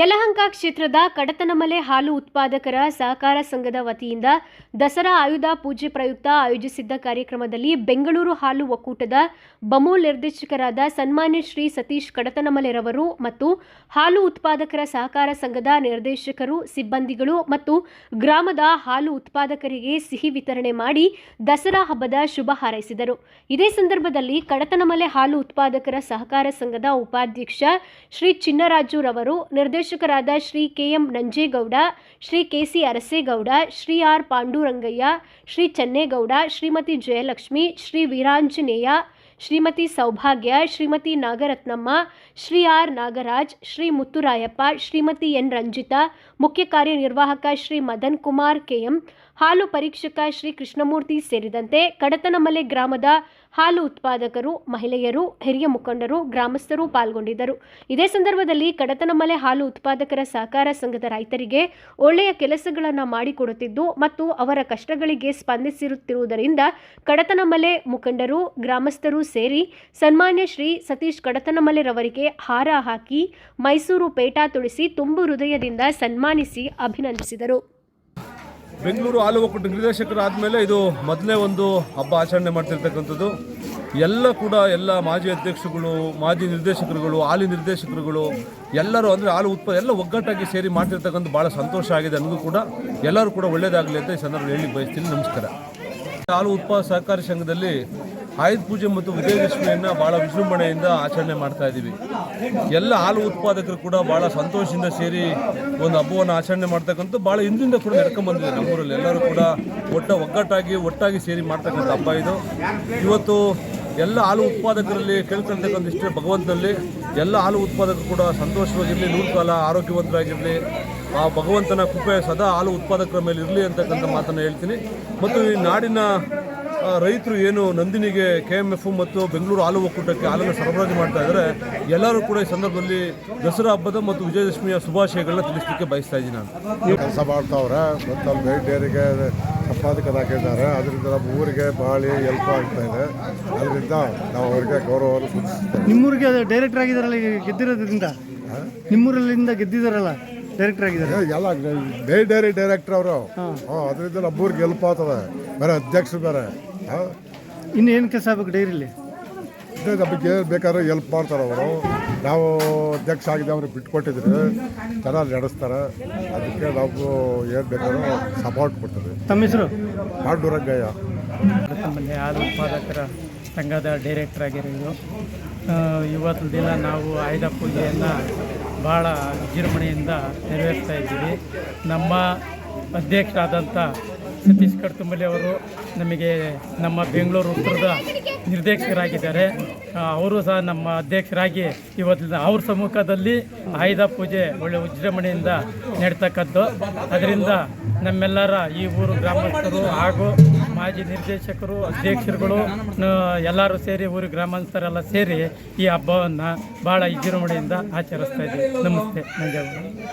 ಯಲಹಂಕ ಕ್ಷೇತ್ರದ ಕಡತನಮಲೆ ಹಾಲು ಉತ್ಪಾದಕರ ಸಹಕಾರ ಸಂಘದ ವತಿಯಿಂದ ದಸರಾ ಆಯುಧ ಪೂಜೆ ಪ್ರಯುಕ್ತ ಆಯೋಜಿಸಿದ್ದ ಕಾರ್ಯಕ್ರಮದಲ್ಲಿ ಬೆಂಗಳೂರು ಹಾಲು ಒಕ್ಕೂಟದ ಬಮೋ ನಿರ್ದೇಶಕರಾದ ಸನ್ಮಾನ್ಯ ಶ್ರೀ ಸತೀಶ್ ಕಡತನಮಲೆರವರು ಮತ್ತು ಹಾಲು ಉತ್ಪಾದಕರ ಸಹಕಾರ ಸಂಘದ ನಿರ್ದೇಶಕರು, ಸಿಬ್ಬಂದಿಗಳು ಮತ್ತು ಗ್ರಾಮದ ಹಾಲು ಉತ್ಪಾದಕರಿಗೆ ಸಿಹಿ ವಿತರಣೆ ಮಾಡಿ ದಸರಾ ಹಬ್ಬದ ಶುಭ ಹಾರೈಸಿದರು. ಇದೇ ಸಂದರ್ಭದಲ್ಲಿ ಕಡತನಮಲೆ ಹಾಲು ಉತ್ಪಾದಕರ ಸಹಕಾರ ಸಂಘದ ಉಪಾಧ್ಯಕ್ಷ ಶ್ರೀ ಚಿನ್ನರಾಜು ರವರು ನಿರ್ದೇಶಕರಾದ Shri KM Nanjegowda, Shri KC Arasegowda, Shri R Pandurangaiah, Shri Channegowda, Shrimati Jayalakshmi, Shri Veeranjaneya Shrimati Saubhagya, Shrimati Nagarathnamma, Shri R Nagaraj, Shri Mutturayappa, Shrimati N Ranjitha, ಮುಖ್ಯ ಕಾರ್ಯನಿರ್ವಾಹಕ ಶ್ರೀ ಮದನ್ ಕುಮಾರ್ ಕೆಎಂ, ಹಾಲು ಪರೀಕ್ಷಕ ಶ್ರೀ ಕೃಷ್ಣಮೂರ್ತಿ ಸೇರಿದಂತೆ ಕಡತನಮಲೆ ಗ್ರಾಮದ ಹಾಲು ಉತ್ಪಾದಕರು, ಮಹಿಳೆಯರು, ಹಿರಿಯ ಮುಖಂಡರು, ಗ್ರಾಮಸ್ಥರು ಪಾಲ್ಗೊಂಡಿದ್ದರು. ಇದೇ ಸಂದರ್ಭದಲ್ಲಿ ಕಡತನಮಲೆ ಹಾಲು ಉತ್ಪಾದಕರ ಸಹಕಾರ ಸಂಘದ ರೈತರಿಗೆ ಒಳ್ಳೆಯ ಕೆಲಸಗಳನ್ನು ಮಾಡಿಕೊಡುತ್ತಿದ್ದು ಮತ್ತು ಅವರ ಕಷ್ಟಗಳಿಗೆ ಸ್ಪಂದಿಸಿರುತ್ತಿರುವುದರಿಂದ ಕಡತನಮಲೆ ಮುಖಂಡರು, ಗ್ರಾಮಸ್ಥರು ಸೇರಿ ಸನ್ಮಾನ್ಯ ಶ್ರೀ ಸತೀಶ್ ಕಡತನಮಲೆರವರಿಗೆ ಹಾರ ಹಾಕಿ ಮೈಸೂರು ಪೇಟ ತುಳಿಸಿ ತುಂಬು ಹೃದಯದಿಂದ ಸನ್ಮಾನಿಸಿ ಅಭಿನಂದಿಸಿದರು. ಬೆಂಗಳೂರು ಹಾಲು ಒಕ್ಕೂಟ ನಿರ್ದೇಶಕರಾದಮೇಲೆ ಇದು ಮೊದಲನೇ ಒಂದು ಹಬ್ಬ ಆಚರಣೆ ಮಾಡ್ತಿರ್ತಕ್ಕಂಥದ್ದು. ಎಲ್ಲ ಕೂಡ ಎಲ್ಲ ಮಾಜಿ ಅಧ್ಯಕ್ಷರುಗಳು, ಮಾಜಿ ನಿರ್ದೇಶಕರುಗಳು, ಹಾಲಿ ನಿರ್ದೇಶಕರುಗಳು, ಎಲ್ಲರೂ ಅಂದರೆ ಹಾಲು ಉತ್ಪ ಎಲ್ಲ ಒಗ್ಗಟ್ಟಾಗಿ ಸೇರಿ ಮಾಡ್ತಿರ್ತಕ್ಕಂಥ ಭಾಳ ಸಂತೋಷ ಆಗಿದೆ ನನಗೂ ಕೂಡ ಎಲ್ಲರೂ ಕೂಡ ಒಳ್ಳೆಯದಾಗಲಿ ಅಂತ ಈ ಸಂದರ್ಭ ಹೇಳಿ ಬಯಸ್ತೀನಿ. ನಮಸ್ಕಾರ. ಹಾಲು ಉತ್ಪಾದ ಸಹಕಾರಿ ಸಂಘದಲ್ಲಿ ಆಯುಧ ಪೂಜೆ ಮತ್ತು ವಿಜಯದಶಮಿಯನ್ನು ಭಾಳ ವಿಜೃಂಭಣೆಯಿಂದ ಆಚರಣೆ ಮಾಡ್ತಾ ಇದ್ದೀವಿ. ಎಲ್ಲ ಹಾಲು ಉತ್ಪಾದಕರು ಕೂಡ ಭಾಳ ಸಂತೋಷದಿಂದ ಸೇರಿ ಒಂದು ಹಬ್ಬವನ್ನು ಆಚರಣೆ ಮಾಡ್ತಕ್ಕಂಥ ಭಾಳ ಹಿಂದಿಂದ ಕೂಡ ನಡ್ಕೊಂಬಂದಿದೆ ನಮ್ಮೂರಲ್ಲಿ. ಎಲ್ಲರೂ ಕೂಡ ಒಟ್ಟ ಒಗ್ಗಟ್ಟಾಗಿ, ಒಟ್ಟಾಗಿ ಸೇರಿ ಮಾಡ್ತಕ್ಕಂಥ ಹಬ್ಬ ಇದು. ಇವತ್ತು ಎಲ್ಲ ಹಾಲು ಉತ್ಪಾದಕರಲ್ಲಿ ಕೇಳ್ಕೊಳ್ತಕ್ಕಂಥ ಇಷ್ಟೇ ಭಗವಂತನಲ್ಲಿ. ಎಲ್ಲ ಹಾಲು ಉತ್ಪಾದಕರು ಕೂಡ ಸಂತೋಷವಾಗಿರಲಿ ನೂರು ಕಾಲ ಆರೋಗ್ಯವಂತರಾಗಿರಲಿ, ಆ ಭಗವಂತನ ಕೃಪೆ ಸದಾ ಹಾಲು ಉತ್ಪಾದಕರ ಮೇಲೆ ಇರಲಿ ಅಂತಕ್ಕಂಥ ಮಾತನ್ನು ಹೇಳ್ತೀನಿ. ಮತ್ತು ಈ ನಾಡಿನ ರೈತರು ಏನು ನಂದಿನಿಗೆ ಕೆ ಎಂ ಎಫ್ ಮತ್ತು ಬೆಂಗಳೂರು ಹಾಲು ಒಕ್ಕೂಟಕ್ಕೆ ಹಾಲನ್ನು ಸರಬರಾಜು ಮಾಡ್ತಾ ಇದ್ದಾರೆ ಎಲ್ಲರೂ ಕೂಡ ಈ ಸಂದರ್ಭದಲ್ಲಿ ದಸರಾ ಹಬ್ಬದ ಮತ್ತು ವಿಜಯದಶಮಿಯ ಶುಭಾಶಯಗಳನ್ನ ತಿಳಿಸಲಿಕ್ಕೆ ಬಯಸ್ತಾ ಇದ್ದೀನಿ ನಾನು. ಕೆಲಸ ಮಾಡ್ತಾವ್ರೆ ಮತ್ತು ಅಲ್ಲಿ ಬೈಕ್ ಡೈರಿಗೆ ಸಂಪಾದಕರಾಗಿದ್ದಾರೆ ಅದರಿಂದ ನಮ್ಮ ಊರಿಗೆ ಬಾಳಿ ಹೆಲ್ಪ್ ಆಗ್ತಾ ಇದೆ. ಅದರಿಂದ ನಾವು ಅವರಿಗೆ ಗೌರವವನ್ನು ಸೂಚಿಸ್ತೇವೆ ನಿಮ್ಮೂರಿಗೆ ಡೈರೆಕ್ಟರ್ ಆಗಿದ್ದಾರಲ್ಲ ಈಗ ಗೆದ್ದಿರೋದ್ರಿಂದ? ನಿಮ್ಮೂರಲ್ಲಿಂದ ಗೆದ್ದಿದ್ದಾರಲ್ಲ ಡೈರೆಕ್ಟರ್ ಆಗಿದ್ದಾರೆ. ಎಲ್ಲ ಡೈ ಡೈರಿ ಡೈರೆಕ್ಟರ್ ಅವರು. ಹಾಂ. ಅದರಿಂದ ನಮ್ಮ ಊರಿಗೆ ಹೆಲ್ಪ್ ಆಗ್ತದೆ. ಬೇರೆ ಅಧ್ಯಕ್ಷರು ಬೇರೆ. ಹಾಂ. ಇನ್ನು ಏನು ಕೆಲಸ ಆಗ್ಬೇಕು ಡೈರಿಲಿ ಇದೇ ನಮಗೆ ಬೇಕಾದ್ರೆ ಹೆಲ್ಪ್ ಮಾಡ್ತಾರೆ ಅವರು. ನಾವು ಅಧ್ಯಕ್ಷ ಆಗಿದೆ ಅವ್ರಿಗೆ ಬಿಟ್ಕೊಟ್ಟಿದ್ರೆ ಚೆನ್ನಾಗಿ ನಡೆಸ್ತಾರೆ. ಅದಕ್ಕೆ ನಾವು ಏನು ಬೇಕಾದ್ರೂ ಸಪೋರ್ಟ್ ಕೊಡ್ತದೆ ತಮ್ಮ ಹೆಸರು? ಪಾಂಡುರಂಗಯ್ಯ. ನಮ್ಮಲ್ಲಿ ಹಾಲು ಉತ್ಪಾದಕರ ಸಂಘದ ಡೈರೆಕ್ಟರ್ ಆಗಿರೋದು. ಆ, ಇವತ್ತು ದಿನ ನಾವು ಆಯುಧ ಪೂಜೆಯನ್ನು ಭಾಳ ವಿಜೃಂಭಣೆಯಿಂದ ನೆರವೇರಿಸ್ತಾ ಇದ್ದೀವಿ. ನಮ್ಮ ಅಧ್ಯಕ್ಷರಾದಂಥ ಸತೀಶ್ ಕಡ್ತುಂಬಲಿ ಅವರು ನಮಗೆ ನಮ್ಮ ಬೆಂಗಳೂರು ಉತ್ತರದ ನಿರ್ದೇಶಕರಾಗಿದ್ದಾರೆ. ಅವರು ಸಹ ನಮ್ಮ ಅಧ್ಯಕ್ಷರಾಗಿ ಇವತ್ತಿನ ಅವ್ರ ಸಮ್ಮುಖದಲ್ಲಿ ಆಯುಧ ಪೂಜೆ ಒಳ್ಳೆ ವಿಜೃಂಭಣೆಯಿಂದ ನಡೀತಕ್ಕದ್ದು. ಅದರಿಂದ ನಮ್ಮೆಲ್ಲರ ಈ ಊರು ಗ್ರಾಮಸ್ಥರು ಹಾಗೂ ಮಾಜಿ ನಿರ್ದೇಶಕರು, ಅಧ್ಯಕ್ಷರುಗಳು ಎಲ್ಲರೂ ಸೇರಿ ಊರು ಗ್ರಾಮಸ್ಥರೆಲ್ಲ ಸೇರಿ ಈ ಹಬ್ಬವನ್ನು ಭಾಳ ವಿಜೃಂಭಣೆಯಿಂದ ಆಚರಿಸ್ತಾ ಇದ್ದೀವಿ. ನಮಸ್ತೆ ನಂಜಾಗೌಡ